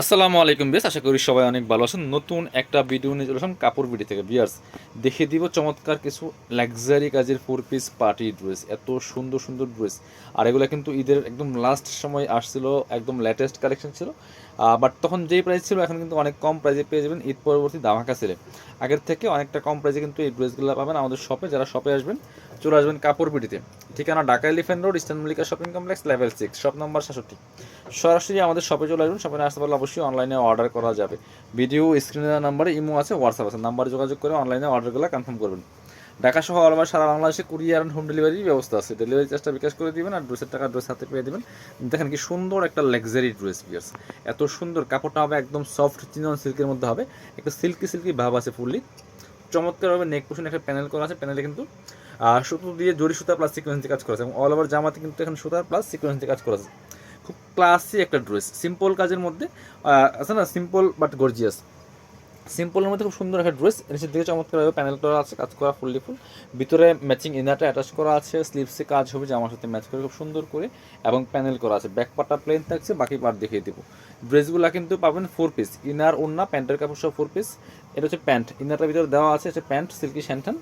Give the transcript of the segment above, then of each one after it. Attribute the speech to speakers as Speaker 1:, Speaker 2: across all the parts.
Speaker 1: আসসালামু আলাইকুম বেশ আশা করি সবাই অনেক ভালো আছেন। নতুন একটা ভিডিও নিয়ে চলে আসলাম কাপড় বিডি থেকে। বিয়ার্স দেখিয়ে দিব চমৎকার কিছু লাক্সারি কাজের ফোর পিস পার্টি ড্রেস এত সুন্দর সুন্দর ড্রেস আর এগুলো কিন্তু ঈদের একদম লাস্ট সময় আসছিল, একদম লেটেস্ট কালেকশন ছিল। বাট তখন যেই প্রাইস ছিল, এখন কিন্তু অনেক কম প্রাইসে পেয়ে যাবেন ঈদ পরবর্তী দামাকা সেলে আগের থেকে অনেকটা কম প্রাইসে কিন্তু এই ড্রেসগুলো পাবেন আমাদের শপে যারা শপে আসবেন, চলে আসবেন কাপড় বিডিতে। ঠিকানা Dhaka elephant road, eastern Mallika shopping complex, level six, shop number সাতষট্টি। সরাসরি আমাদের শপে চলে আসবেন শপে আসতে পারলে অবশ্যই অনলাইনে অর্ডার করা যাবে। ভিডিও স্ক্রিনে দেওয়া নাম্বারে ইমো আছে হোয়াটসঅ্যাপ আছে। নাম্বারে যোগাযোগ করে অনলাইনে অর্ডারগুলো কনফার্ম করবেন। ঢাকা সহ ওভার সারা বাংলাদেশে কুরিয়ার অ্যান্ড হোম ডেলিভারির ব্যবস্থা আছে। ডেলিভারি চার্জটা বিকাশ করে দিবেন আর ড্রেসের টাকা ড্রেস হাতে পেয়ে দিবেন। দেখেন কি সুন্দর একটা লাক্সারি ড্রেস পিয়ার্স এত সুন্দর, কাপড়টা হবে একদম সফট চিনন সিল্কের মধ্যে হবে। একটা সিল্কি সিল্কি ভাব আছে ফুললি চমৎকারভাবে নেক পোষণ একটা প্যানেল করা আছে প্যানেলে কিন্তু সুতো দিয়ে জড়ি সুতা প্লাস সিকোয়েন্সি কাজ করা আছে এবং অল ওভার জামাতে কিন্তু এখানে সুতা প্লাস সিকোয়েন্সি কাজ করা আছে। খুব ক্লাসি একটা ড্রেস সিম্পল কাজের মধ্যে আছে না সিম্পল বাট গর্জিয়াস সিম্পলের মধ্যে খুব সুন্দর একটা ড্রেস নিচের দিকে চমৎকারভাবে প্যানেল করা আছে, কাজ করা ফুললি ফুল ভিতরে ম্যাচিং ইনারটা অ্যাটাচ করা আছে স্লিভসে কাজ হবে, জামার সাথে ম্যাচ করে খুব সুন্দর করে, এবং প্যানেল করা আছে। ব্যাক পার্টটা প্লেন থাকছে, বাকি পার্ট দেখিয়ে দেবো। ড্রেসগুলো কিন্তু পাবেন ফোর পিস ইনার ওন্না প্যান্টের কাপড় সব ফোর পিস এটা হচ্ছে প্যান্ট ইনারটার ভিতরে দেওয়া আছে হচ্ছে প্যান্ট সিল্কি স্যান্টান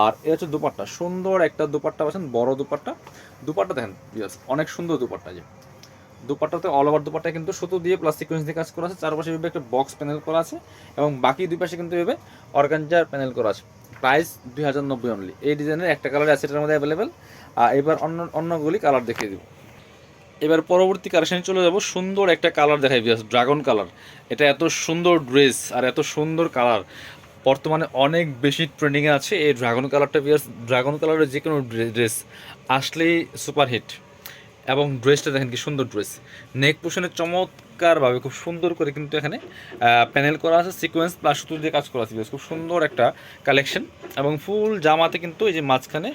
Speaker 1: আর এটা হচ্ছে দুপাট্টা। সুন্দর একটা দুপাট্টা পাচ্ছেন, বড় দুপাট্টা। দুপাট্টা দেখেন অনেক সুন্দর দুপাট্টা যে। দুপাট্টাতে অল ওভার দুপাট্টা কিন্তু সুতো দিয়ে প্লাস সিকোয়েন্স দিয়ে কাজ করা আছে। চারপাশে এভাবে একটা বক্স প্যানেল করা আছে এবং বাকি দুই পাশে কিন্তু এভাবে অর্গানজার প্যানেল করা আছে। প্রাইস দুই হাজার নব্বই অনলি এই ডিজাইনের একটা কালার আছে এটার মধ্যে অ্যাভেলেবেল আর এবার অন্য অন্যগুলি কালার দেখিয়ে দিব। এবার পরবর্তী কালেকশনে চলে যাব। সুন্দর একটা কালার দেখাই বিয়াস ড্রাগন কালার এটা এত সুন্দর ড্রেস আর এত সুন্দর কালার বর্তমানে অনেক বেশি ট্রেন্ডিংয়ে আছে এই ড্রাগন কালারটা বিয়াস ড্রাগন কালারের যে কোনো ড্রেস আসলেই সুপারহিট এবং ড্রেসটা দেখেন কি সুন্দর ড্রেস। নেক পোশনে চমৎকারভাবে খুব সুন্দর করে কিন্তু এখানে প্যানেল করা আছে, সিকোয়েন্স প্লাস সুতো দিয়ে কাজ করা আছে। খুব সুন্দর একটা কালেকশন এবং ফুল জামাতে কিন্তু এই যে মাঝখানে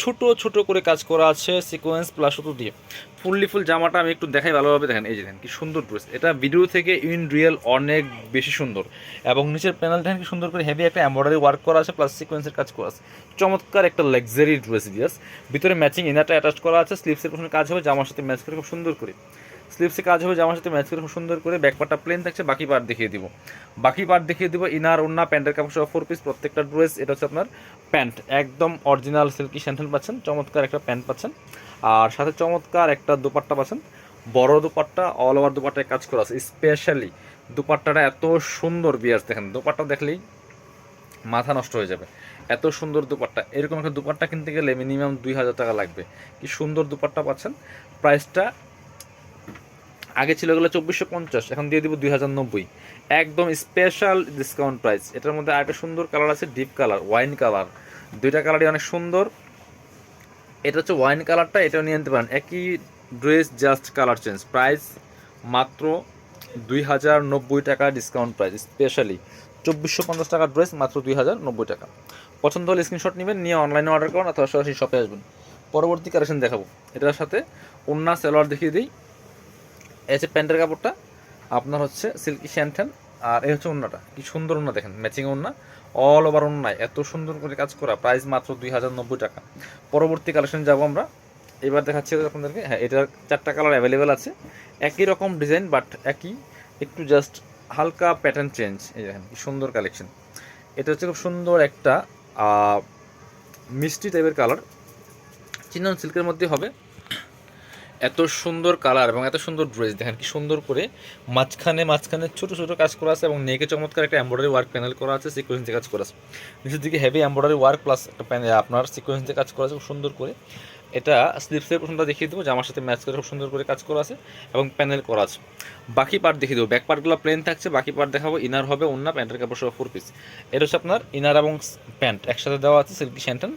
Speaker 1: ছোট ছোট করে কাজ করা আছে সিকোয়েন্স প্লাস সুতো দিয়ে ফুললি ফুল জামাটা আমি একটু দেখাই ভালোভাবে। দেখেন, এই যে দেখেন, কি সুন্দর ড্রেস এটা ভিডিও থেকে ইন রিয়েল অনেক বেশি সুন্দর। এবং নিচের প্যানেল দেখেন কি সুন্দর করে হেভি একটা এম্বয়ডারি ওয়ার্ক করা আছে প্লাস সিকোয়েন্সের কাজ করা আছে। চমৎকার একটা লাক্সারি ড্রেস বিয়াস ভিতরে ম্যাচিং ইনারটা অ্যাটাচ করা আছে স্লিভসের পেছনে কাজ হবে, জামার সাথে ম্যাচ করে খুব সুন্দর করে। স্লিভসে কাজ হবে, জামার সাথে ম্যাচ করে খুব সুন্দর করে ব্যাক পার্টটা প্লেন থাকছে, বাকি পার্ট দেখিয়ে দিব। বাকি পার্ট দেখিয়ে দিব ইনার ওন্না প্যান্টের কাপড় সহ ফোর পিস প্রত্যেকটা ড্রেস এটা হচ্ছে আপনার প্যান্ট। একদম অরিজিনাল সিল্কি স্যান্ডেল পাচ্ছেন, চমৎকার একটা প্যান্ট পাচ্ছেন। আর সাথে চমৎকার একটা দুপাট্টা পাচ্ছেন, বড় দুপাট্টা অল ওভার দুপাট্টায় কাজ করা আছে। স্পেশালি দুপাট্টাটা এত সুন্দর বিয়াস দেখেন, দুপাট্টা দেখলেই মাথা নষ্ট হয়ে যাবে। এত সুন্দর দুপাট্টা, এরকম একটা দুপাট্টা কিনতে গেলে মিনিমাম দুই হাজার টাকা লাগবে। কি সুন্দর দুপাট্টা পাচ্ছেন প্রাইসটা আগে ছিল এগুলো চব্বিশশো পঞ্চাশ, এখন দিয়ে দিব দুই হাজার নব্বই। একদম স্পেশাল ডিসকাউন্ট প্রাইস এটার মধ্যে আরেকটা সুন্দর কালার আছে ডিপ কালার ওয়াইন কালার দুইটা কালারই অনেক সুন্দর। এটা হচ্ছে ওয়াইন কালারটা এটাও নিয়ে নিতে পারেন। একই dress just colour change price মাত্র দুই হাজার নব্বই টাকা ডিসকাউন্ট প্রাইস স্পেশালি চব্বিশশো পঞ্চাশ টাকার ড্রেস মাত্র দুই হাজার নব্বই টাকা। পছন্দ হলে স্ক্রিনশট নেবেন, নিয়ে অনলাইনে অর্ডার করুন, অথবা সরাসরি শপে আসবেন। পরবর্তী কালেকশন দেখাবো। এটার সাথে অন্য সেলোয়ার দেখিয়ে দিই। এই হচ্ছে প্যান্টের কাপড়টা, আপনার হচ্ছে সিল্কি শ্যান্টেন আর এই হচ্ছে ওন্নাটা। কি সুন্দর ওন্না দেখেন ম্যাচিং ওন্না অল ওভার ওন্নায়। এত সুন্দর করে কাজ করা প্রাইস মাত্র দুই হাজার নব্বই টাকা। পরবর্তী কালেকশন যাব আমরা। এবার দেখাচ্ছি আপনাদেরকে হ্যাঁ এটার চারটা কালার অ্যাভেলেবেল আছে। একই রকম ডিজাইন বাট একই, একটু জাস্ট হালকা প্যাটার্ন চেঞ্জ এই দেখেন, কি সুন্দর কালেকশন এটা হচ্ছে খুব সুন্দর একটা মিষ্টি টাইপের কালার চিনন সিল্কের মধ্যে হবে। এত সুন্দর কালার এবং এত সুন্দর ড্রেস দেখেন কি সুন্দর করে মাঝখানে মাঝখানে ছোট ছোট কাজ করা আছে এবং নেকে চমৎকার একটা এমব্রয়ডারি ওয়ার্ক প্যানেল করা আছে সিকোয়েন্স কাজ করা আছে। নিচের দিকে হেভি এমব্রয়ডারি ওয়ার্ক প্লাস একটা প্যানেল আপনার সিকোয়েন্স কাজ করা আছে, খুব সুন্দর করে। এটা স্লিপসের প্রথমটা দেখিয়ে দেবো জামার সাথে ম্যাচ করে খুব সুন্দর করে কাজ করা আছে এবং প্যানেল করা আছে। বাকি পার্ট দেখিয়ে দেবো। ব্যাক পার্টগুলো প্লেন থাকছে, বাকি পার্ট দেখাবো ইনার হবে অন্য প্যান্টের কাপড় সহ ফোর পিস এটা হচ্ছে আপনার ইনার এবং প্যান্ট একসাথে দেওয়া আছে সিল্কি স্যান্টন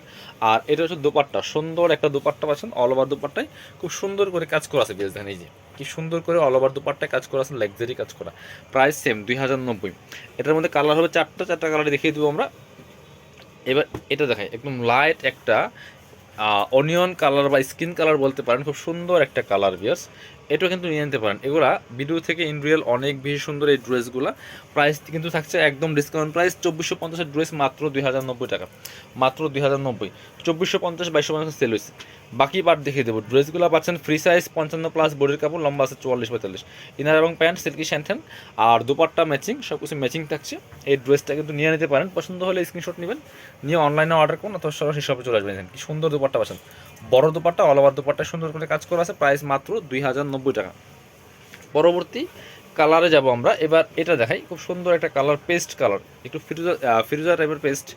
Speaker 1: আর এটা হচ্ছে দুপাট্টা, সুন্দর একটা দুপাট্টা পাচ্ছেন অল ওভার দুপাট্টায় খুব সুন্দর করে কাজ করা আছে বেশ দেখেন এই যে। কি সুন্দর করে অল ওভার দুপাট্টায় কাজ করা আছে লাক্সারি কাজ করা। প্রাইস সেম দুই হাজার নব্বই। এটার মধ্যে কালার হবে চারটা চারটা কালার দেখিয়ে দেবো আমরা। এবার এটা দেখাই, একদম লাইট একটা অনিয়ন কালার বা স্কিন কালার বলতে পারেন, খুব সুন্দর একটা কালার ভিয়াস এটা কিন্তু নিয়ে নিতে পারেন। এগুলা ভিডিও থেকে ইন রিয়েল অনেক বেশি সুন্দর এই ড্রেসগুলো প্রাইস কিন্তু থাকছে একদম ডিসকাউন্ট প্রাইস চব্বিশশো পঞ্চাশের ড্রেস মাত্র দুই নব্বই টাকা। মাত্র দুই হাজার নব্বই। চব্বিশশো পঞ্চাশ বাইশশো পঞ্চাশ সেল হয়েছে। বাকি পার্ট দেখিয়ে দেবো। ড্রেসগুলো পাচ্ছেন ফ্রি সাইজ পঞ্চান্ন প্লাস বডির কাপড়, লম্বা আছে চুয়াল্লিশ পঁয়তাল্লিশ। ইনার এবং প্যান্ট সিল্কি স্যান্টেন আর দুপাট্টা ম্যাচিং সব কিছু ম্যাচিং থাকছে। এই ড্রেসটা কিন্তু নিয়ে নিতে পারেন। পছন্দ হলে স্ক্রিনশট নেবেন। নিয়ে অনলাইনে অর্ডার করুন, অথবা সরাসরি শপে চলে আসবেন কি সুন্দর দুপাট্টা পাচ্ছেন। বড় দুপাট্টা অল ওভার দুপাট্টা, সুন্দর করে কাজ করা আছে। প্রাইস মাত্র দুই হাজার নব্বই টাকা। পরবর্তী কালারে যাব আমরা। এবার এটা দেখাই। খুব সুন্দর একটা কালার পেস্ট কালার একটু ফিরোজা ফিরোজা টাইপের পেস্ট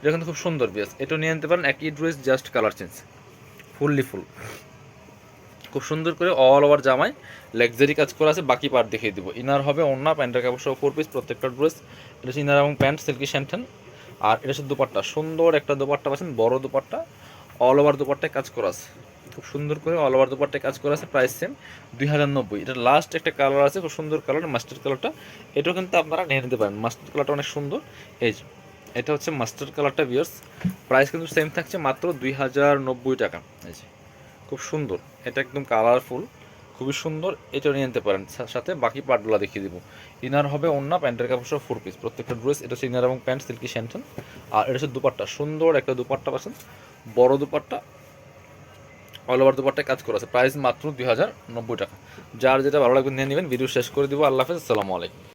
Speaker 1: এটা কিন্তু খুব সুন্দর বেশ এটা নিয়ে নিতে পারেন। একই dress just colour change fully full. খুব সুন্দর করে অল ওভার জামায় লাক্সারি কাজ করা আছে, বাকি পার্ট দেখিয়ে দিব। ইনার হবে অন্য প্যান্টের কাপড় সহ ফোর পিস প্রত্যেকটা ড্রেস এটা হচ্ছে ইনার এবং প্যান্ট সিল্কি শ্যান্টেন আর এটা হচ্ছে দুপাট্টা। সুন্দর একটা দুপাট্টা পাচ্ছেন, বড় দুপাট্টা। অল ওভার দুপাট্টায় কাজ করা আছে। খুব সুন্দর করে অল ওভার দুপাট্টায় কাজ করা আছে প্রাইস সেম দুই হাজার নব্বই। এটা লাস্ট একটা কালার আছে, খুব সুন্দর কালার মাস্টার কালারটা এটাও কিন্তু আপনারা নিয়ে নিতে পারেন। মাস্টার কালারটা অনেক সুন্দর। এই এটা হচ্ছে মাস্টার কালারটা বিয়ার্স প্রাইস কিন্তু সেম থাকছে মাত্র দুই হাজার নব্বই টাকা। এই যে, খুব সুন্দর। এটা একদম কালারফুল খুবই সুন্দর। এটা নিয়ে নিতে পারেন। সাথে বাকি পার্টগুলো দেখিয়ে দিব। ইনার হবে অন্য প্যান্টের কাপড় সহ ফোর পিস প্রত্যেকটা ড্রেস এটা হচ্ছে ইনার এবং প্যান্ট সিল্কি শ্যান্টন আর এটা হচ্ছে দুপাট্টা। সুন্দর একটা দুপাট্টা পাচ্ছেন। বড় দুপাট্টা। অল ওভার দুপাট্টায় কাজ করা আছে। প্রাইস মাত্র দুই হাজার নব্বই টাকা। যার যেটা ভালো লাগবে নিয়ে নেবেন। ভিডিও শেষ করে দিব। আল্লাহ হাফেজ। আসসালামু আলাইকুম।